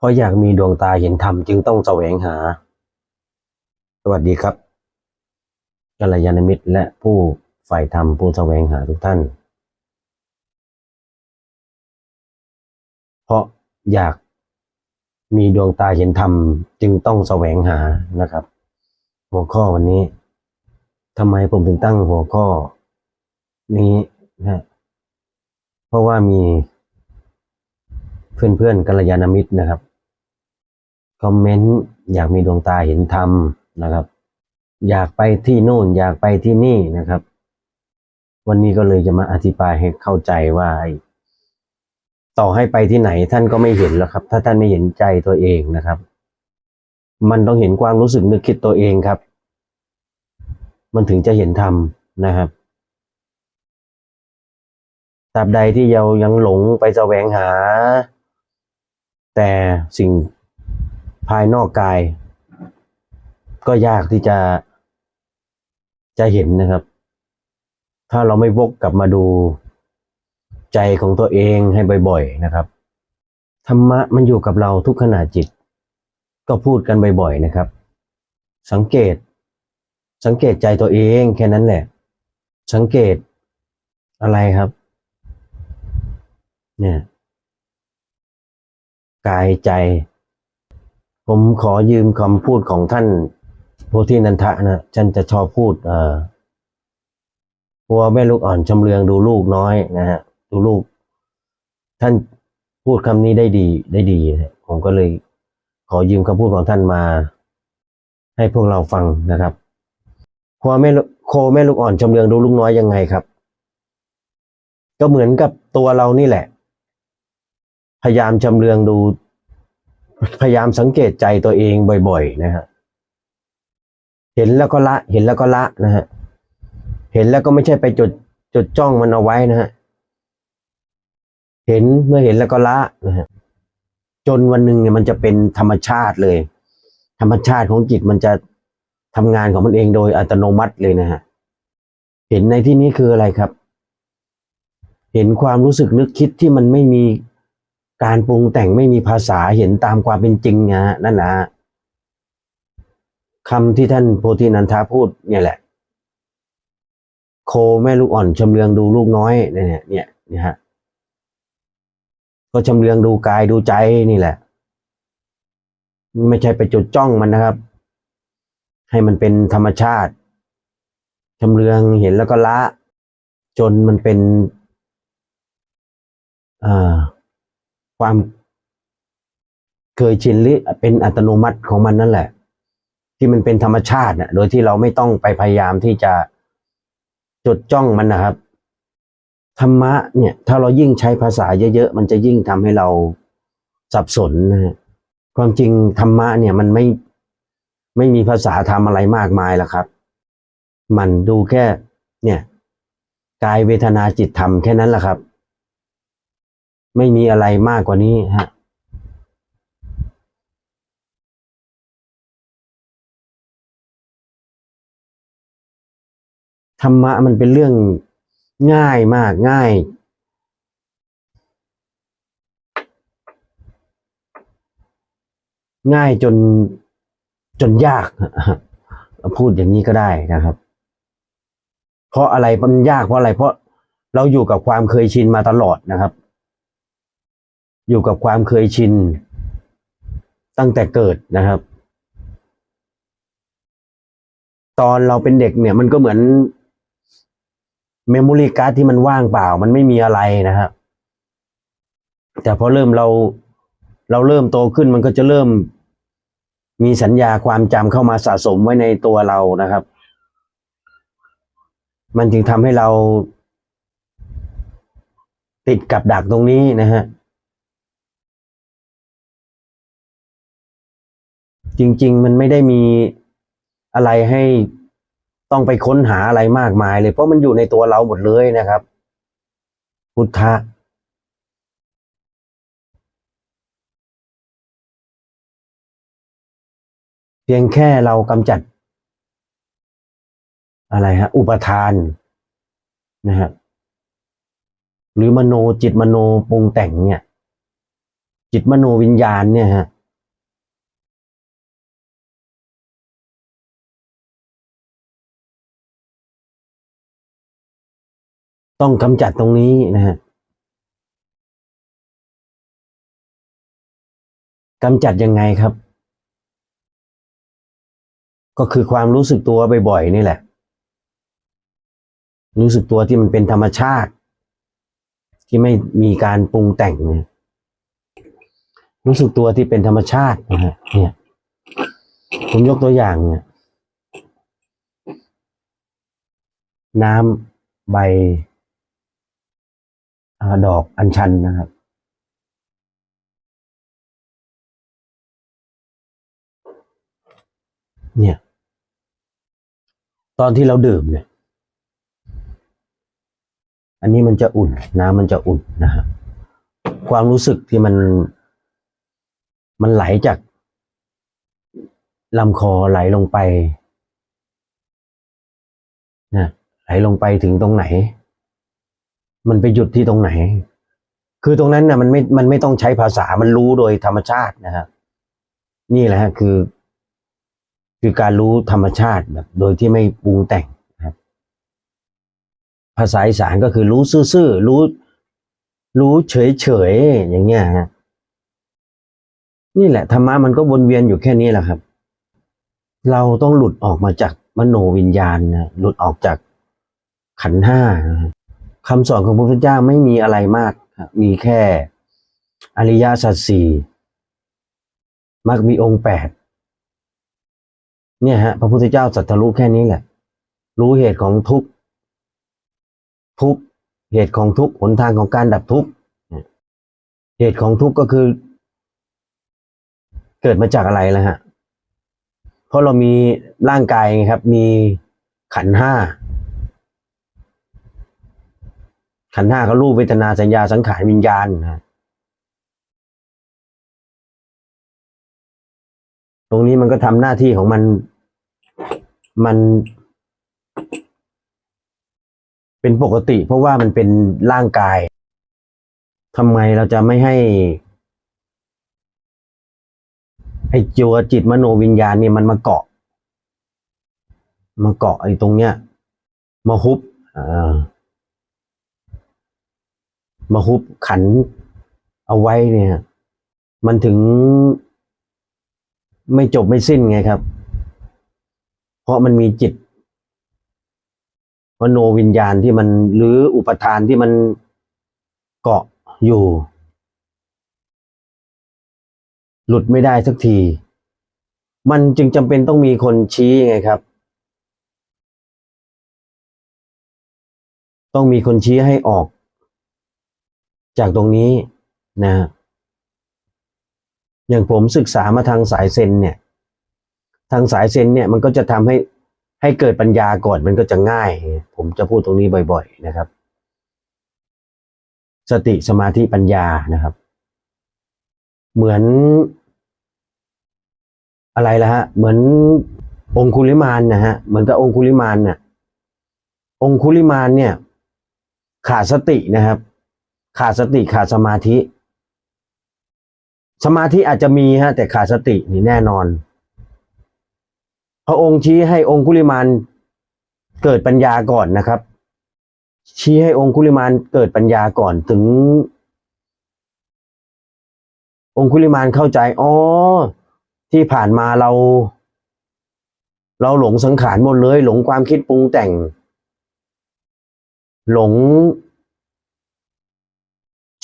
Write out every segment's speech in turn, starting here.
เพราะอยากมีดวงตาเห็นธรรมจึงต้องแสวงหา สวัสดีครับกัลยาณมิตรและผู้ใฝ่ธรรมผู้แสวงหาทุกท่าน เพราะอยากมีดวงตาเห็นธรรมจึงต้องแสวงหานะครับ หัวข้อวันนี้ทำไมผมถึงตั้งหัวข้อ นี้นะเพราะว่ามีเพื่อนๆกัลยาณมิตรนะครับ คอมเมนต์อยากมีดวงตาเห็นธรรมนะครับ อยากไปที่โน่น อยากไปที่นี่นะครับ วันนี้ก็เลยจะมาอธิบายให้เข้าใจว่าต่อให้ไปที่ไหนท่านก็ไม่เห็นแล้วครับ ถ้าท่านไม่เห็นใจตัวเองนะครับ มันต้องเห็นความรู้สึกนึกคิดตัวเองครับ มันถึงจะเห็นธรรมนะครับตราบใดที่เรายังหลงไปแสวงหา แต่สิ่ง ภายนอกกาย ก็ยากที่จะจะเห็นนะครับ ถ้าเราไม่วกกลับมาดูใจของตัวเองให้บ่อย ๆนะครับ ธรรมะมันอยู่กับเราทุกขณะจิต ก็พูดกันบ่อย ๆนะครับ สังเกต สังเกตใจตัวเองแค่นั้นแหละ สังเกตอะไรครับ เนี่ย กายใจ ผมขอยืมคำพูดของท่านโพธินันทะนะท่านจะชอบพูดเอ่อวัวแม่ลูกอ่อนชำเลืองดูลูกน้อยนะฮะดูลูก ท่านพูดคำนี้ได้ดีได้ดีนะผมก็เลยขอยืมคำพูดของท่านมา ให้พวกเราฟังนะครับวัวแม่ลูกโคแม่ลูกอ่อนชำเลืองดูลูกน้อยยังไงครับ ก็เหมือนกับตัวเรานี่แหละ พยายามชำเลืองดู พยายามสังเกตใจตัวเองบ่อย ๆ นะฮะเห็นแล้วก็ละ เห็นแล้วก็ละนะฮะเห็นแล้วก็ไม่ใช่ไปจดจดจ้องมันเอาไว้นะฮะเห็นเมื่อเห็นแล้วก็ละนะฮะจนวันหนึ่งเนี่ยมันจะเป็นธรรมชาติเลย ธรรมชาติของจิตมันจะทำงานของมันเองโดยอัตโนมัติเลยนะฮะเห็นในที่นี้คืออะไรครับ เห็นความรู้สึกนึกคิดที่มันไม่มี การปรุงแต่งไม่มีภาษาเห็นตามความเป็นจริงนะฮะนั่นนะคำที่ท่านโพธินันทาพูดเนี่ยแหละ โคแม่ลูกอ่อนชำเลืองดูลูกน้อยเนี่ยเนี่ยเนี่ยฮะก็ชำเลืองดูกายดูใจนี่แหละ ไม่ใช่ไปจดจ้องมันนะครับ ให้มันเป็นธรรมชาติชำเลืองเห็นแล้วก็ละ จนมันเป็น อ่า ความเคยชินหรือเป็นอัตโนมัติของมันนั่นแหละ ที่มันเป็นธรรมชาตินะโดยที่เราไม่ต้องไปพยายามที่จะจดจ้องมันนะครับ ธรรมะเนี่ย ถ้าเรายิ่งใช้ภาษาเยอะๆมันจะยิ่งทำให้เราสับสนนะฮะความจริงธรรมะเนี่ยมันไม่ไม่มีภาษาทำอะไรมากมายหรอกครับ มันดูแค่เนี่ยกายเวทนาจิตธรรมแค่นั้นแหละครับ ไม่มีอะไรมากกว่านี้ฮะธรรมะมันเป็นเรื่องง่ายมากง่าย ง่ายจนจนยาก พูดอย่างนี้ก็ได้นะครับ เพราะอะไรมันยากเพราะอะไรเพราะเราอยู่กับความเคยชินมาตลอดนะครับ อยู่กับความเคยชิน ตั้งแต่เกิดนะครับ ตอนเราเป็นเด็กเนี่ย มันก็เหมือนเมมโมรี่การ์ดที่มันว่างเปล่า มันไม่มีอะไรนะครับแต่พอเริ่มเราเราเริ่มโตขึ้นมันก็จะเริ่มมีสัญญาความจำเข้ามาสะสมไว้ในตัวเรานะครับ มันจึงทำให้เราติดกับดักตรงนี้นะฮะ จริง ๆ มันไม่ได้มีอะไรให้ต้องไปค้นหาอะไรมากมาย เลยเพราะมันอยู่ในตัวเราหมดเลยนะครับ พุทธะเพียงแค่เรากำจัด อะไรฮะ อุปทานนะฮะหรือมโนจิตมโนปรุงแต่งเนี่ย จิตมโนวิญญาณเนี่ยฮะ ต้องกำจัดตรงนี้นะฮะกำจัดยังไงครับ ก็คือความรู้สึกตัวบ่อยๆนี่แหละ รู้สึกตัวที่มันเป็นธรรมชาติ ที่ไม่มีการปรุงแต่งเนี่ยรู้สึกตัวที่เป็นธรรมชาตินะฮะเนี่ยผมยกตัวอย่างเนี่ย น้ำใบ ดอกอัญชันนะครับ เนี่ย ตอนที่เราดื่มเนี่ย อันนี้มันจะอุ่น น้ำมันจะอุ่นนะฮะความรู้สึกที่มัน มันไหลจากลำคอไหลลงไปนะไหลลงไปถึงตรงไหน มันไปหยุดที่ตรงไหน คือตรงนั้นนะมันไม่มันไม่ต้องใช้ภาษามันรู้โดยธรรมชาตินะครับนี่แหละฮะคือ คือการรู้ธรรมชาติแบบ โดยที่ไม่ปรุงแต่งครับ ภาษาอีสานก็คือรู้ซื่อๆรู้ รู้เฉยๆอย่างเงี้ยฮะนี่แหละธรรมะมันก็วนเวียนอยู่แค่นี้แหละครับ เราต้องหลุดออกมาจากมโนวิญญาณนะหลุดออกจากขันห้านะ คำสอนของพระพุทธเจ้าไม่มีอะไรมาก มีแค่อริยสัจสี่มักมีองค์แปดเนี่ยฮะพระพุทธเจ้าสัตรู้แค่นี้แหละ รู้เหตุของทุกทุกเหตุของทุกหนทางของการดับทุกเหตุของทุกก็คือ เกิดมาจากอะไรล่ะฮะเพราะเรามีร่างกายไงครับ มีขันห้า ขันธ์ห้าก็รูปเวทนาสัญญาสังขารวิญญาณนะตรงนี้มันก็ทำหน้าที่ของมันมัน เป็นปกติ เพราะว่ามันเป็นร่างกายทำไมเราจะไม่ให้ไอ้จัวจิตมโนวิญญาณเนี่ยมันมาเกาะ มาเกาะไอ้ตรงเนี้ย มาฮุบอ่า มาฮุบขันเอาไว้เนี่ย มันถึงไม่จบไม่สิ้นไงครับ เพราะมันมีจิตมโนวิญญาณที่มันหรืออุปทานที่มันเกาะอยู่ หลุดไม่ได้สักที มันจึงจำเป็นต้องมีคนชี้ไงครับ ต้องมีคนชี้ให้ออก จากตรงนี้นะอย่างผมศึกษามาทางสายเซนเนี่ย ทางสายเซนเนี่ยมันก็จะทำให้ให้เกิดปัญญาก่อนมันก็จะง่าย ผมจะพูดตรงนี้บ่อย ๆ นะครับ สติสมาธิปัญญานะครับ เหมือน อะไรละฮะ เหมือนองคุลิมานนะฮะ เหมือนกับองคุลิมานเนี่ยองคุลิมานเนี่ย ขาดสตินะครับ ขาดสติขาดสมาธิ สมาธิอาจจะมีฮะ แต่ขาดสตินี่แน่นอน พระองค์ชี้ให้องคุลิมานเกิดปัญญาก่อนนะครับ ชี้ให้องคุลิมานเกิดปัญญาก่อนถึง องคุลิมานเข้าใจอ๋อที่ผ่านมาเรา เราหลงสังขารหมดเลย หลงความคิดปรุงแต่ง หลง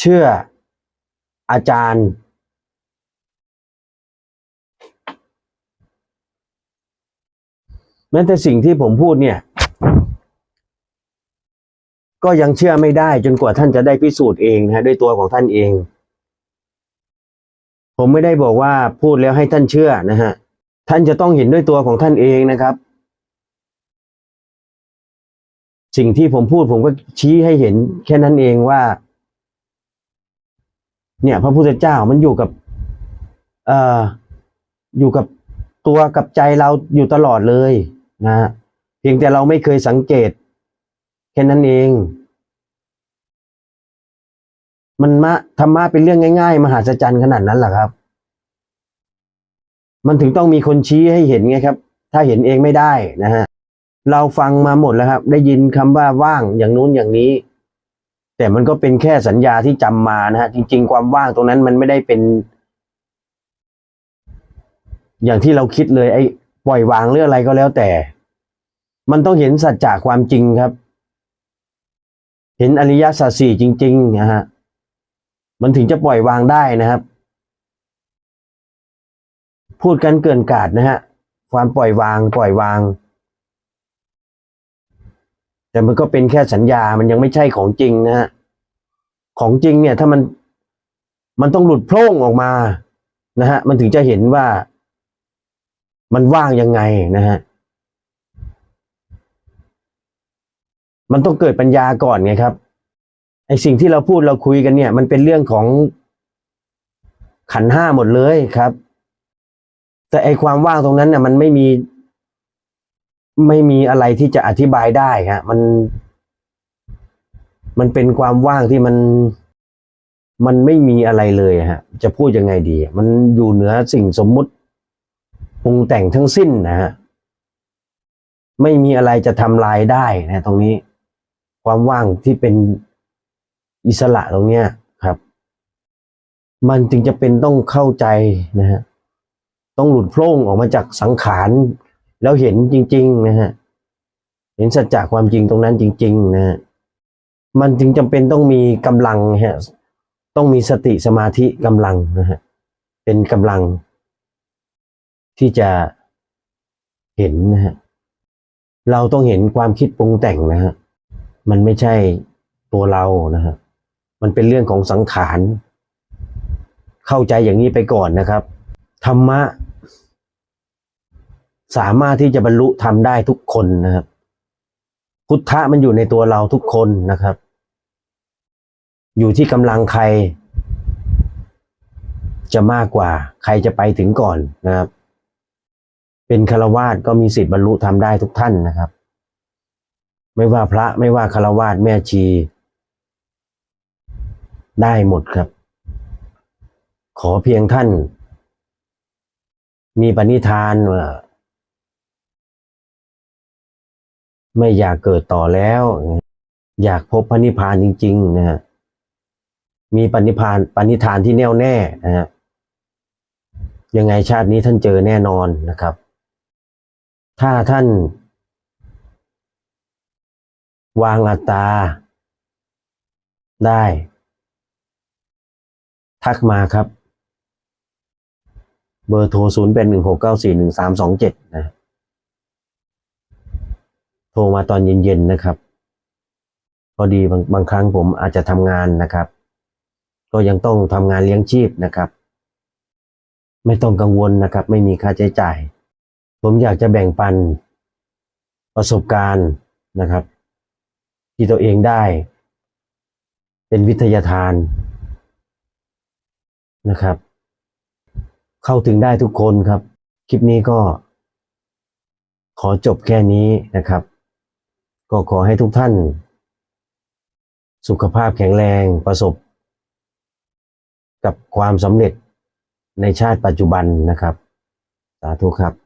เชื่ออาจารย์ แม้แต่สิ่งที่ผมพูดเนี่ย ก็ยังเชื่อไม่ได้จนกว่าท่านจะได้พิสูจน์เองนะฮะด้วยตัวของท่านเอง ผมไม่ได้บอกว่าพูดแล้วให้ท่านเชื่อนะฮะ ท่านจะต้องเห็นด้วยตัวของท่านเองนะครับสิ่งที่ผมพูดผมก็ชี้ให้เห็นแค่นั้นเองว่า เนี่ยพระพุทธเจ้ามันอยู่กับเอ่ออยู่กับตัวกับใจเราอยู่ตลอดเลยนะเพียงแต่เราไม่เคยสังเกตแค่นั้นเอง มันมะธรรมะเป็นเรื่องง่าย ๆ มหัศจรรย์ขนาดนั้นเหรอครับ มันถึงต้องมีคนชี้ให้เห็นไงครับ ถ้าเห็นเองไม่ได้นะฮะเราฟังมาหมดแล้วครับ ได้ยินคำว่าว่างอย่างนู้นอย่างนี้ แต่มันก็เป็นแค่สัญญาที่จำมานะฮะจริง ๆ ความว่างตรงนั้นมันไม่ได้เป็น อย่างที่เราคิดเลย ไอ้ปล่อยวางหรืออะไรก็แล้วแต่ มันต้องเห็นสัจจะความจริงครับ เห็นอริยสัจสี่จริงๆนะฮะมันถึงจะปล่อยวางได้นะครับ พูดกันเกินกาดนะฮะความปล่อยวาง ปล่อยวาง แต่มันก็เป็นแค่สัญญามันยังไม่ใช่ของจริงนะฮะของจริงเนี่ยถ้ามันมันต้องหลุดโพร่งออกมานะฮะมันถึงจะเห็นว่ามันว่างยังไงนะฮะมันต้องเกิดปัญญาก่อนไงครับไอสิ่งที่เราพูดเราคุยกันเนี่ย มันเป็นเรื่องของขันห้าหมดเลยครับ แต่ไอความว่างตรงนั้นเนี่ยมันไม่มี ไม่มีอะไรที่จะอธิบายได้ฮะ มัน มันเป็นความว่างที่มัน มันไม่มีอะไรเลยฮะ จะพูดยังไงดี มันอยู่เหนือสิ่งสมมุติปรุงแต่งทั้งสิ้นนะฮะ ไม่มีอะไรจะทำลายได้นะตรงนี้ ความว่างที่เป็นอิสระตรงเนี้ยครับ มันจึงจะเป็นต้องเข้าใจนะฮะ ต้องหลุดโพร่งออกมาจากสังขาร แล้วเห็นจริง ๆ นะฮะ เห็นสัจจะความจริงตรงนั้นจริง ๆ นะฮะ มันจึงจำเป็นต้องมีกำลังฮะ ต้องมีสติสมาธิกำลังนะฮะ เป็นกำลัง ที่จะเห็นนะฮะ เราต้องเห็นความคิดปรุงแต่งนะฮะ มันไม่ใช่ตัวเรานะฮะ มันเป็นเรื่องของสังขาร เข้าใจอย่างนี้ไปก่อนนะครับ ธรรมะ สามารถที่จะบรรลุทำได้ทุกคนนะครับ พุทธะมันอยู่ในตัวเราทุกคนนะครับ อยู่ที่กำลังใคร จะมากกว่า ใครจะไปถึงก่อนนะครับ เป็นคารวาสก็มีสิทธิ์บรรลุทำได้ทุกท่านนะครับ ไม่ว่าพระไม่ว่าคารวาสแม่ชี ได้หมดครับ ขอเพียงท่าน มีปณิธานว่า ไม่อยากเกิดต่อแล้ว อยากพบพระนิพพานจริง ๆ นะฮะมีปณิพานปณิธานที่แน่วแน่นะฮะยังไงชาตินี้ท่านเจอแน่นอนนะครับ ถ้าท่าน วางอัตตา ได้ ทักมาครับ เบอร์โทรศูนย์เป็นหนึ่งหกเก้าสี่หนึ่งสามสองเจ็ดนะ ทรมาตอนเย็นๆนะครับพอดีบางบางครั้งผมอาจจะทำงานนะครับ ก็ยังต้องทำงานเลี้ยงชีพนะครับ ไม่ต้องกังวลนะครับ ไม่มีค่าใช้จ่าย ผมอยากจะแบ่งปันประสบการณ์นะครับ ที่ตัวเองได้ เป็นวิทยาทานนะครับ เข้าถึงได้ทุกคนครับ คลิปนี้ก็ขอจบแค่นี้นะครับ ก็ขอให้ทุกท่าน สุขภาพแข็งแรงประสบ กับความสำเร็จในชาติปัจจุบันนะครับ สาธุครับ